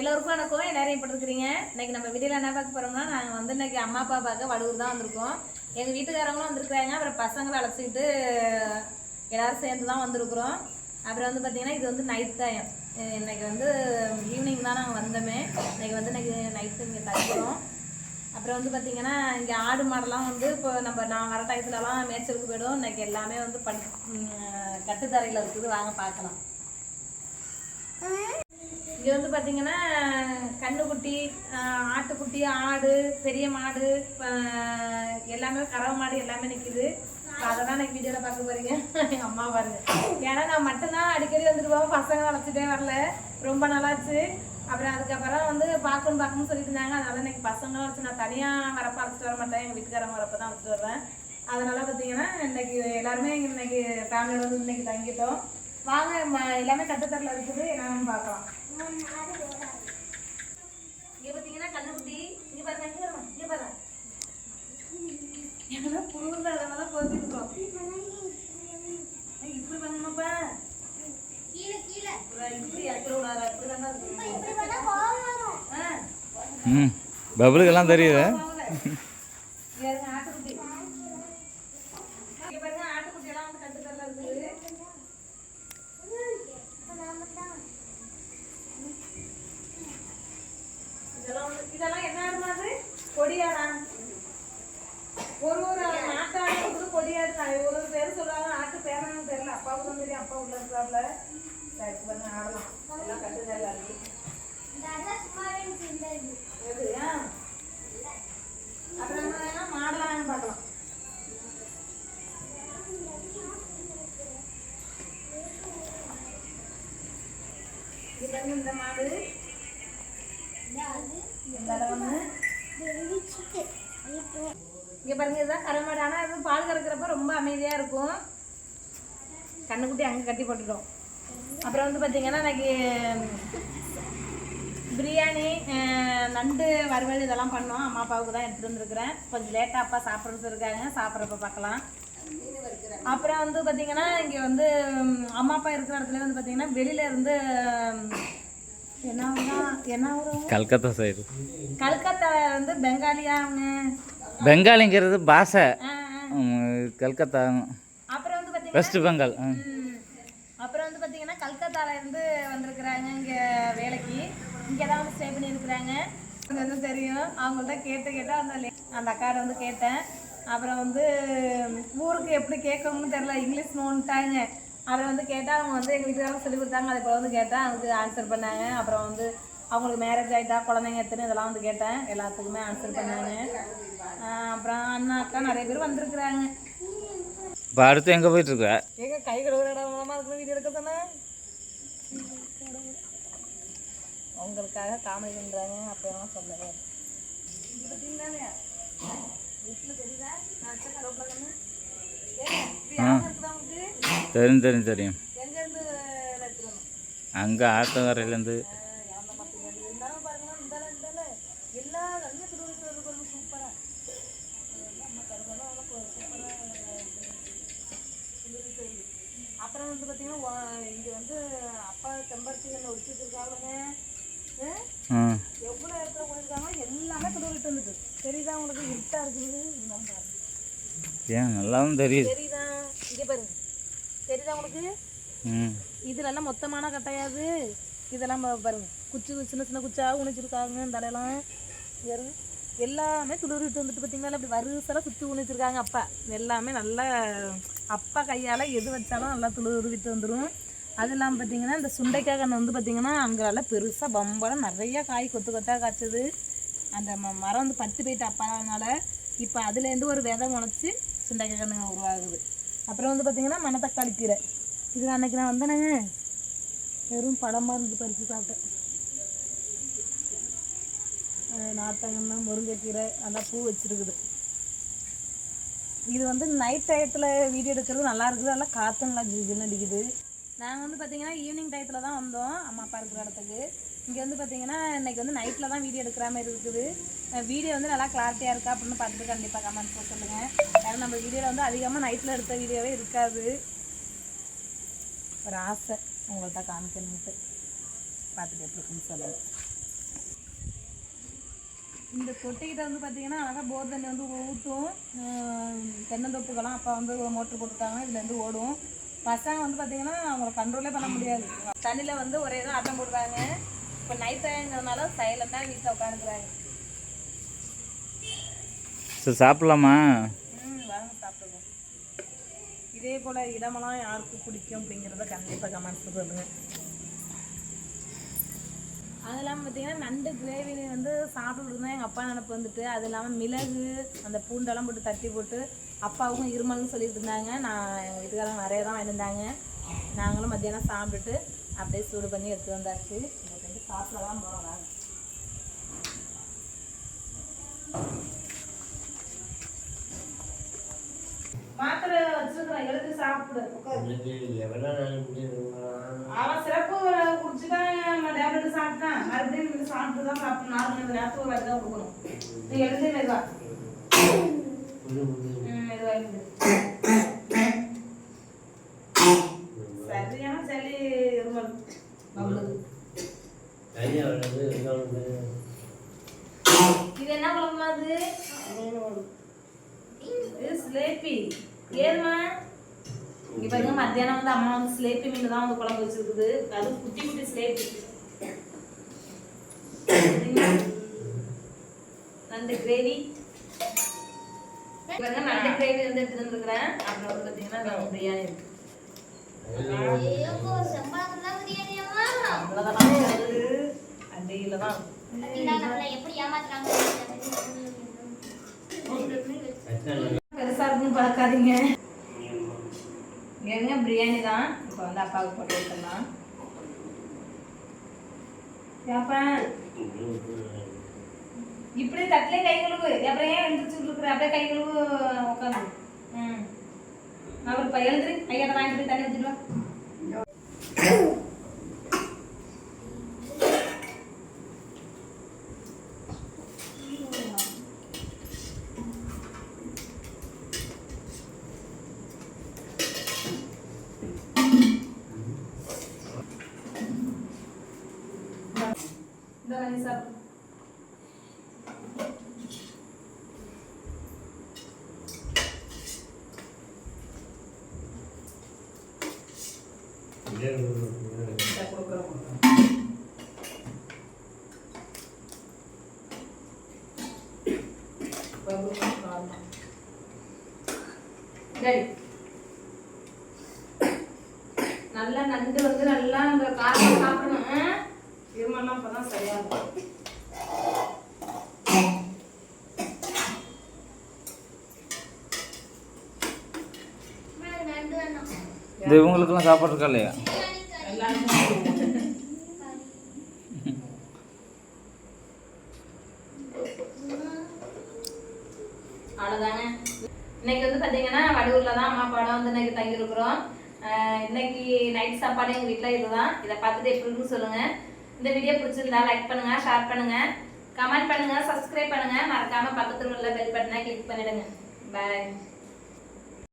எல்லோருக்கும் வணக்கம். எல்லாரும் எப்படி இருக்கிறீங்க? இன்னைக்கு நம்ம வீடியோவில் என்ன பார்க்க போகிறோம்னா நாங்கள் வந்து இன்றைக்கி அம்மா அப்பா பார்க்க வடூர் தான் வந்திருக்கோம். எங்கள் வீட்டுக்காரங்களும் வந்திருக்கிறாங்க. அப்புறம் பசங்களை அழைச்சிக்கிட்டு எல்லாரும் சேர்ந்து தான் வந்திருக்கிறோம். அப்புறம் வந்து பார்த்தீங்கன்னா இது வந்து நைட் டைம் இன்னைக்கு வந்து ஈவினிங் தான் நாங்கள் வந்தோமே. இன்றைக்கி வந்து இன்னைக்கு நைட்டு இங்கே தங்குறோம் அப்புறம் வந்து பார்த்தீங்கன்னா இங்கே ஆடு மாடெல்லாம் வந்து இப்போ நம்ம நான் வர டயத்துலலாம் மேய்ச்சலுக்கு போயிடும் இன்னைக்கு எல்லாமே வந்து படு கட்டுத்தரையில் இருக்குது. வாங்க பார்க்கலாம். இங்க வந்து பாத்தீங்கன்னா கண்ணுக்குட்டி ஆஹ் ஆட்டுக்குட்டி ஆடு பெரிய மாடு எல்லாமே கறவை மாடு எல்லாமே நிக்குது. அதை தான் எனக்கு வீடியோவில் பார்க்க போறீங்க. எங்கள் அம்மா பாருங்க. ஏன்னா நான் மட்டும்தான் அடிக்கடி வந்துட்டு போவோம் பசங்க அழைச்சிட்டே வரல. ரொம்ப நல்லாச்சு அப்புறம் அதுக்கப்புறம் வந்து பார்க்கணும் பார்க்கணும்னு சொல்லிட்டு இருந்தாங்க. அதனால இன்னைக்கு பசங்களும் வச்சு நான் தனியாக வரப்ப அழைச்சிட்டு வர மாட்டேன். எங்கள் வீட்டுக்காரங்க வரப்போ தான் அழைச்சிட்டு வருவேன். அதனால பார்த்தீங்கன்னா இன்னைக்கு எல்லாருமே இன்னைக்கு ஃபேமிலியோட வந்து இன்னைக்கு தங்கிட்டோம். வாங்க எல்லாமே கட்டுத்தரில் இருக்குது. என்னன்னு பார்க்கலாம். இங்க பாத்தீங்கன்னா கண்ணுக்குட்டி இங்க பாருங்க இங்க பாருங்க இங்க பாருங்க. எல்லாம் அதனால இப்படி பண்ணணுமாப்பா இப்படி அக்கிற விடாத அப்படி தானே இருக்கணும். ஆ, ம் பபுளுக்கெல்லாம் தெரியுது. ஆட்டுக்குட்டி இங்க பாருங்க ஆட்டுக்குட்டி. எல்லாம் வந்து கட்டுத்தரில் இருக்குது. இதெல்லாம் இதெல்லாம் என்ன ஆடுமா அது? கொடியாடா. ஒரு ஒரு நாட்டாடு இருக்குது கொடியாடு நான் ஒரு ஒரு பேர் சொல்லுவாங்க ஆட்டு பேரானு தெரியல. அப்பாவுக்கு தான் அப்பா உள்ள இருக்கிறாப்ல சரி பாருங்க ஆடலாம் எல்லாம் கட்டுதல் இருக்கு எது ஆ? அப்புறம் நம்ம வேணா மாடலாம் பார்க்கலாம் இது பாருங்க இந்த மாடு இங்க பாருங்க இதுதான் கரை மாடு ஆனா இது பால் கறக்கிறப்ப ரொம்ப அமைதியா இருக்கும். கண்ணுக்குட்டி அங்க கட்டி போட்டுட்டோம். அப்புறம் வந்து பாத்தீங்கன்னா இன்னைக்கு பிரியாணி நண்டு வறுவல் இதெல்லாம் பண்ணோம். அம்மா அப்பாவுக்கு தான் எடுத்துட்டு வந்திருக்கிறேன். கொஞ்சம் லேட்டாக அப்பா சாப்பிட்றது இருக்காங்க. சாப்பிட்றப்ப பார்க்கலாம். அப்புறம் வந்து பாத்தீங்கன்னா இங்க வந்து அம்மா அப்பா இருக்கிற இடத்துல வந்து பாத்தீங்கன்னா வெளியில இருந்து என்ன என்ன கல்கத்தா சைடு கல்கத்தால வந்து பெங்காலியா அவங்க. பெங்காலிங்கிறது பாஷை. கல்கத்தா. அப்புறம் வந்து பாத்தீங்கன்னா வெஸ்ட் பெங்கால். அப்புறம் வந்து பாத்தீங்கன்னா கல்கத்தால இருந்து வந்திருக்கிறாங்க இங்க வேலைக்கு. இங்க தான் வந்து ஸ்டே பண்ணி இருக்கிறாங்க வந்து தெரியும். அவங்கள்ட்ட கேட்டு கேட்டா அந்த அந்த அக்காரை வந்து கேட்டேன். அப்புறம் வந்து ஊருக்கு எப்படி கேட்கணும்னு தெரியல இங்கிலீஷ் நோன்ட்டாங்க. அதை வந்து கேட்டால் அவங்க வந்து எங்கள் வீட்டுக்காரங்க சொல்லி கொடுத்தாங்க. அதை போல வந்து கேட்டேன் அதுக்கு ஆன்சர் பண்ணாங்க. அப்புறம் வந்து அவங்களுக்கு மேரேஜ் ஆகிட்டா குழந்தைங்க எத்தனை இதெல்லாம் வந்து கேட்டேன். எல்லாத்துக்குமே ஆன்சர் பண்ணாங்க. அப்புறம் அண்ணா அக்கா நிறைய பேர் வந்திருக்கிறாங்க. இப்போ அடுத்து எங்கே போயிட்டுருக்க? ஏங்க கை கழுவுற இடம் மூலமா இருக்கிற வீடியோ எடுக்க தானே உங்களுக்காக காமெடி பண்றாங்க அப்பெல்லாம் சொல்லவே தெரியும் தெரியும் தெரியும். எடுத்துக்கணும் அங்கே ஆத்தங்கரையிலேருந்து. அப்புறம் வந்து பார்த்தீங்கன்னா இங்கே வந்து அப்பா செம்பருத்தி என்ன ஒடிச்சு வச்சிருக்காங்க ம் எவ்வளோ இடத்துல போயிருக்காங்க? எல்லாமே துடுவிட்டு வந்துட்டு தெரியுதா உங்களுக்கு? இருட்டா இருக்குது ஏன் நல்லாவும் தெரியுது. தெரியுதா? இங்கே பாருங்க. தெரியுதா உங்களுக்கு? ம். இதுலெல்லாம் மொத்தமான கட்டையாது. இதெல்லாம் பாருங்க. குச்சி சின்ன சின்ன குச்சாக உணிச்சிருக்காங்க இந்த தலையெல்லாம். பாருங்க. எல்லாமே துளிர்விட்டு வந்துட்டு பார்த்தீங்களா அப்படி வரிசெல்லாம் சுற்றி உணிச்சிருக்காங்க அப்பா. எல்லாமே நல்லா அப்பா கையால் எது வச்சாலும் நல்லா துளிர்விட்டு வந்துடும் அது இல்லாமல் பார்த்தீங்கன்னா இந்த சுண்டைக்காய் கன்று வந்து பார்த்தீங்கன்னா அங்கே நல்லா பெருசாக பம்பரம் நிறைய காய் கொத்து கொத்தாக காய்ச்சது. அந்த ம- மரம் வந்து பட்டு போயிட்டு அப்பானால இப்போ அதுலேருந்து ஒரு விதை முளைச்சி சுண்டைக்காய் கண்ணுங்க உருவாகுது. அப்புறம் வந்து பார்த்திங்கன்னா மணத்தக்காளி கீரை. இது அன்னைக்கு நான் வந்தேனேங்க. வெறும் பழமாக இருந்து பறித்து சாப்பிட்டேன். அஹ் முருங்கைக்கீரை நல்லா பூ வச்சுருக்குது. இது வந்து நைட் டயத்தில் வீடியோ எடுக்கிறது நல்லா இருக்குது. நல்லா காற்று நல்லா அடிக்குது. நாங்கள் வந்து பார்த்தீங்கன்னா ஈவினிங் டயத்தில் தான் வந்தோம். அம்மா அப்பா இருக்கிற இடத்துக்கு. இங்கே வந்து பார்த்தீங்கன்னா இன்னைக்கு வந்து நைட்டில் தான் வீடியோ எடுக்கிற மாதிரி இருக்குது. வீடியோ வந்து நல்லா கிளாரிட்டியாக இருக்கா அப்படின்னு பார்த்துட்டு கண்டிப்பாக கமெண்ட் சொல்லுங்கள் ஏன்னா நம்ம வீடியோவில் வந்து அதிகமாக நைட்டில் எடுத்த வீடியோவே இருக்காது. ஒரு ஆசை உங்கள்கிட்ட காமிக்கணுன்ட்டு பார்த்துட்டு எப்படி இருக்குன்னு சொல்லுங்கள் இந்த தொட்டிக்கிட்ட வந்து பார்த்தீங்கன்னா அழகாக போர் தண்ணி வந்து ஊற்றும் தென்னந்தோப்புக்கெல்லாம் அப்பா வந்து மோட்ரு போட்டுருக்காங்க இதுலேருந்து ஓடும். பசங்க வந்து பார்த்தீங்கன்னா அவங்கள கண்ட்ரோலே பண்ண முடியாது. தண்ணியில் வந்து ஒரே தான் ஆட்டம் போடுறாங்க. இப்போ நைட் டைம்ங்கிறதுனால சைலண்டாக வீட்டில் உட்காந்துக்கிறாங்க. சரி சாப்பிட்லாமா? ம் வாங்க சாப்பிடுவோம். இதே போல் இடமெல்லாம் யாருக்கு பிடிக்கும் அப்படிங்கிறத கண்டிப்பாக கமெண்ட்ஸ் சொல்லுங்கள் அது இல்லாமல் பார்த்தீங்கன்னா நண்டு கிரேவி வந்து சாப்பிட்டு தான் எங்கள் அப்பா நினப்பு வந்துட்டு. அது இல்லாமல் மிளகு அந்த பூண்டெல்லாம் போட்டு தட்டி போட்டு அப்பாவுக்கும் இருமல்னு சொல்லிட்டு இருந்தாங்க. நான் எங்கள் வீட்டுக்காரங்க நிறைய தான் வாங்கியிருந்தாங்க. நாங்களும் மத்தியானம் சாப்பிட்டுட்டு அப்படியே சூடு பண்ணி எடுத்து வந்தாச்சு. இன்னைக்கு வந்து சாப்பிட தான் நாங்கள் மாத்திரை வச்சிருக்கிறேன் எடுத்து சாப்பிடு? அவன் சிறப்பு குடிச்சுதான் டேப்லெட் சாப்பிட்டான். மறுபடியும் சாப்பிட்டு தான் சாப்பிடணும். நாலு மணி நேரத்துக்கு ஒரு தான் கொடுக்கணும். நீ எழுதி எழுது சரியான சளி இருமல். பபுளுது. இது என்ன குழம்பு அது? இது சிலேபி. ஏதுமா இங்க பாருங்க மத்தியானம் வந்து அம்மா வந்து சிலேபி மீன் தான் வந்து குழம்பு வச்சிருக்குது. அது குட்டி குட்டி சிலேபி. நண்டு கிரேவி. பாருங்க நண்டு கிரேவி வந்து எடுத்துட்டு வந்துருக்கிறேன். அப்புறம் வந்து பாத்தீங்கன்னா நம்ம பிரியாணி இருக்கு. அவ்வளவுதான் அடியில தான் பெருசா இருக்குன்னு பார்க்காதீங்க. எங்க பிரியாணி தான். இப்போ வந்து அப்பாவுக்கு போட்டு விட்டுலாம் ஏப்பா இப்படி தட்டிலே கை கழுவு. அப்புறம் ஏன் எழுந்திரிச்சுட்டு இருக்கிற அப்படியே கை கழுவு உட்காந்து. ம். அவர் இப்போ எழுந்துரு ஐயாட்ட வாங்கிட்டு தண்ணி ஊற்றிட்டு வா. இந்த வாங்கி சாப்பிடு. நல்லா நண்டு வந்து நல்லா அந்த காரம் சாப்பிடணும்? இருமல்லாம் அப்பதான் சரியா இருக்கும் இது இவங்களுக்கெல்லாம் சாப்பாடு இருக்கா இல்லையா அவ்வளோதாங்க இன்னைக்கு வந்து பார்த்தீங்கன்னா வடூரில் தான் அம்மா அப்பாவோட வந்து இன்னைக்கு தங்கியிருக்கிறோம். இன்னைக்கு நைட் சாப்பாடு எங்கள் வீட்டில் இதுதான். இதை பார்த்துட்டு எப்படி இருக்குன்னு சொல்லுங்கள் இந்த வீடியோ பிடிச்சிருந்தா லைக் பண்ணுங்க ஷேர் பண்ணுங்க. கமெண்ட் பண்ணுங்க சப்ஸ்கிரைப் பண்ணுங்க. மறக்காம பக்கத்தில் உள்ள பெல் பட்டனை கிளிக் பண்ணிடுங்க. பாய்